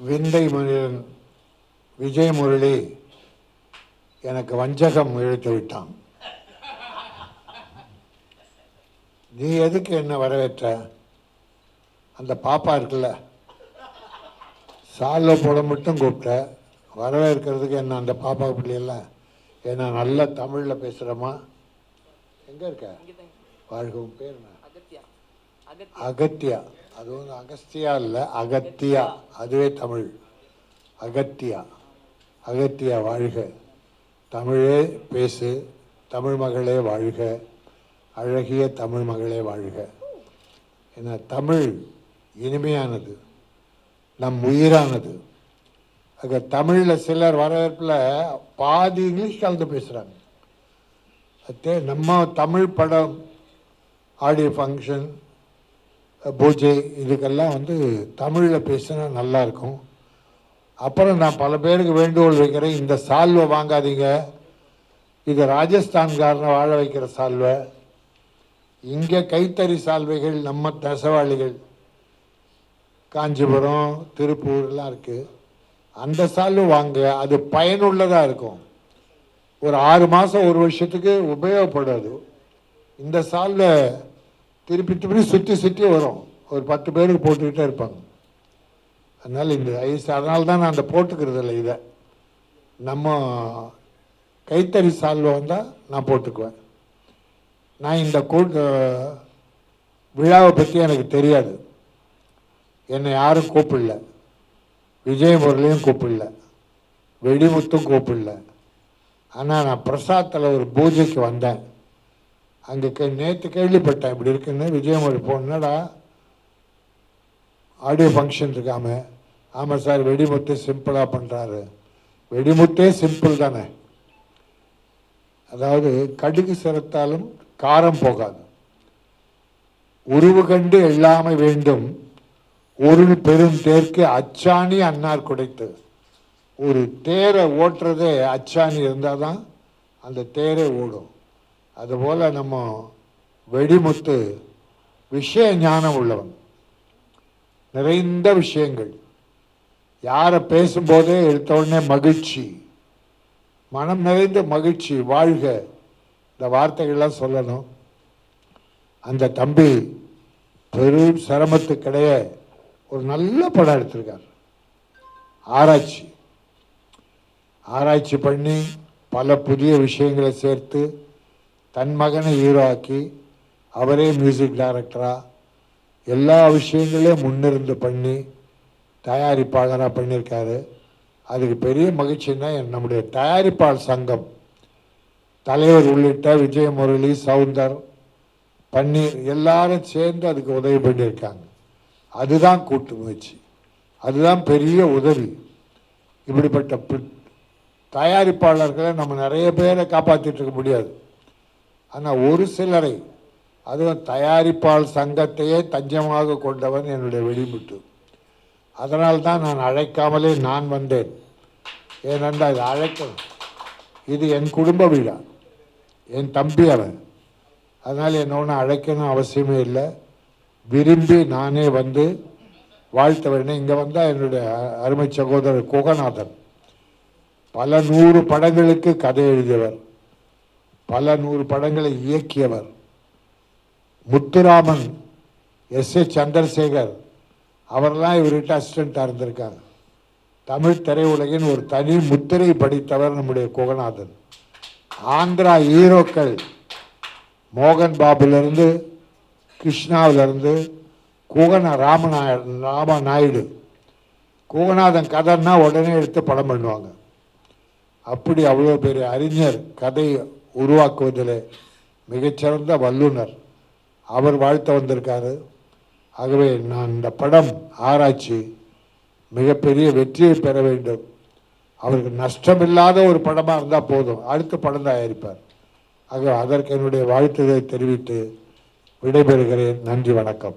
விந்தை மனிதன் விஜய் முரளி எனக்கு வஞ்சகம் இழுத்து விட்டான். நீ எதுக்கு என்ன வரவேற்ற? அந்த பாப்பா இருக்குல்ல சால்வை போட மட்டும் கூப்பிட்ட. வரவேற்கிறதுக்கு என்ன அந்த பாப்பா பிள்ளையில என்ன நல்ல தமிழில் பேசுகிறோமா எங்கே இருக்க? வாழ்க பேர் என்ன? அகத்தியா. அது வந்து அகஸ்தியா இல்லை அகத்தியா. அதுவே தமிழ். அகத்தியா. அகத்தியா வாழ்க. தமிழே பேசு தமிழ் மகளே வாழ்க. அழகிய தமிழ் மகளே வாழ்க. ஏன்னா தமிழ் இனிமையானது நம் உயிரானது. அது தமிழில் சிலர் வரவேற்பில் பாதி இங்கிலீஷ் கலந்து பேசுகிறாங்க அதே நம்ம தமிழ் படம் ஆடியோ ஃபங்க்ஷன் பூஜை இதுக்கெல்லாம் வந்து தமிழில் பேசினா நல்லாயிருக்கும் அப்புறம் நான் பல பேருக்கு வேண்டுகோள் வைக்கிறேன் இந்த சால்வை வாங்காதீங்க. இது ராஜஸ்தான்காரனை வாழ வைக்கிற சால்வை. இங்கே கைத்தறி சால்வைகள் நம்ம நெசவாளிகள் காஞ்சிபுரம் திருப்பூர்லாம் இருக்குது அந்த சால்வை வாங்க அது பயனுள்ளதாக இருக்கும். ஒரு ஆறு மாதம் ஒரு வருஷத்துக்கு உபயோகப்படாது. இந்த சால்வை திருப்பி திருப்பி சுற்றி சுற்றி வரும். ஒரு பத்து பேருக்கு போட்டுக்கிட்டே இருப்பாங்க. அதனால் இந்த ஐஸ் அதனால தான் நான் அந்த போட்டுக்கிறது இல்லை இதை. நம்ம கைத்தறி சால்வை வந்தால் நான் போட்டுக்குவேன். நான் இந்த கூட்ட விழாவை பற்றி எனக்கு தெரியாது. என்னை யாரும் கூப்பிடல. விஜய் முரளியும் கூப்பிடல. வெடிமுத்தும் கூப்பிடல. ஆனால் நான் பிரசாத்தில் ஒரு பூஜைக்கு வந்தேன். அங்கே கே நேற்று கேள்விப்பட்டேன் இப்படி இருக்குன்னு. விஜயமொழி போனடா ஆடியோ ஃபங்க்ஷன் இருக்காம ஆமாம் சார் வெடிமுத்து சிம்பிளாக பண்ணுறாரு வெடிமுத்தே சிம்பிள் தானே. அதாவது கடுகு சிரத்தாலும் காரம் போகாது. உருவு கண்டு எல்லாமே வேண்டும். ஒரு பெரும் தேர்க்கு அச்சாணி அன்னார் குடைத்து. ஒரு தேரை ஓட்டுறதே அச்சாணி இருந்தால் தான் அந்த தேரை ஓடும். அதுபோல் நம்ம வெடிமுத்து விஷய ஞானம் உள்ளவன். நிறைந்த விஷயங்கள். யாரை பேசும்போதே எடுத்தவுடனே மகிழ்ச்சி. மனம் நிறைந்த மகிழ்ச்சி வாழ்க. இந்த வார்த்தைகள்லாம் சொல்லணும். அந்த தம்பி பெரும் சிரமத்துக்கிடையே ஒரு நல்ல படம் எடுத்திருக்கார். ஆராய்ச்சி. ஆராய்ச்சி பண்ணி பல புதிய விஷயங்களை சேர்த்து தன் மகனை ஹீரோ ஆக்கி அவரே மியூசிக் டைரக்டராக எல்லா விஷயங்களையும் முன்னிருந்து பண்ணி தயாரிப்பாளராக பண்ணியிருக்காரு. அதுக்கு பெரிய மகிழ்ச்சின்னா நம்முடைய தயாரிப்பாளர் சங்கம். தலைவர் உள்ளிட்ட விஜய முரளி சவுந்தர் பன்னீர் எல்லாரும் சேர்ந்து அதுக்கு உதவி பண்ணியிருக்காங்க. அதுதான் கூட்டு முயற்சி. அதுதான் பெரிய உதவி. இப்படிப்பட்ட தயாரிப்பாளர்களை நம்ம நிறைய பேரை காப்பாற்றிட்டு இருக்க முடியாது. ஆனால் ஒரு சிலரை அதுவும் தயாரிப்பாளர் சங்கத்தையே தஞ்சமாக கொண்டவன் என்னுடைய வெளிமுட்டு அதனால் தான் நான் அழைக்காமலே நான் வந்தேன். ஏனென்றால் இது அழைக்க இது என் குடும்ப விழா என் தம்பி அவன். அதனால் என்ன ஒன்றும் அழைக்கணும் அவசியமே இல்லை. விரும்பி நானே வந்து வாழ்த்த வேண்டும் இங்கே வந்தால் என்னுடைய அருமை சகோதரர் குகநாதன். பல நூறு படங்களுக்கு கதை எழுதியவர். பல நூறு படங்களை இயக்கியவர். முத்துராமன் எஸ். ஏ சந்திரசேகர் அவரெல்லாம் இவர்கிட்ட அசிஸ்டண்ட்டாக இருந்திருக்காங்க. தமிழ் திரையுலகின் ஒரு தனி முத்திரை படித்தவர் நம்முடைய குகநாதன். ஆந்திரா ஹீரோக்கள் மோகன் பாபுலேருந்து கிருஷ்ணாவிலேருந்து குகன ராமநாய ராம நாயுடு குகநாதன் கதைன்னா உடனே எடுத்து படம் பண்ணுவாங்க. அப்படி அவ்வளோ பெரிய அறிஞர் கதை உருவாக்குவதில் மிகச்சிறந்த வல்லுனர் அவர் வாழ்த்த வந்திருக்காரு. ஆகவே நான் இந்த படம் ஆராய்ச்சி மிகப்பெரிய வெற்றியை பெற வேண்டும். அவருக்கு நஷ்டமில்லாத ஒரு படமாக இருந்தால் போதும். அடுத்த படம் தயாரிப்பார் ஆக அதற்கு என்னுடைய வாழ்த்துதை தெரிவித்து விடைபெறுகிறேன். நன்றி வணக்கம்.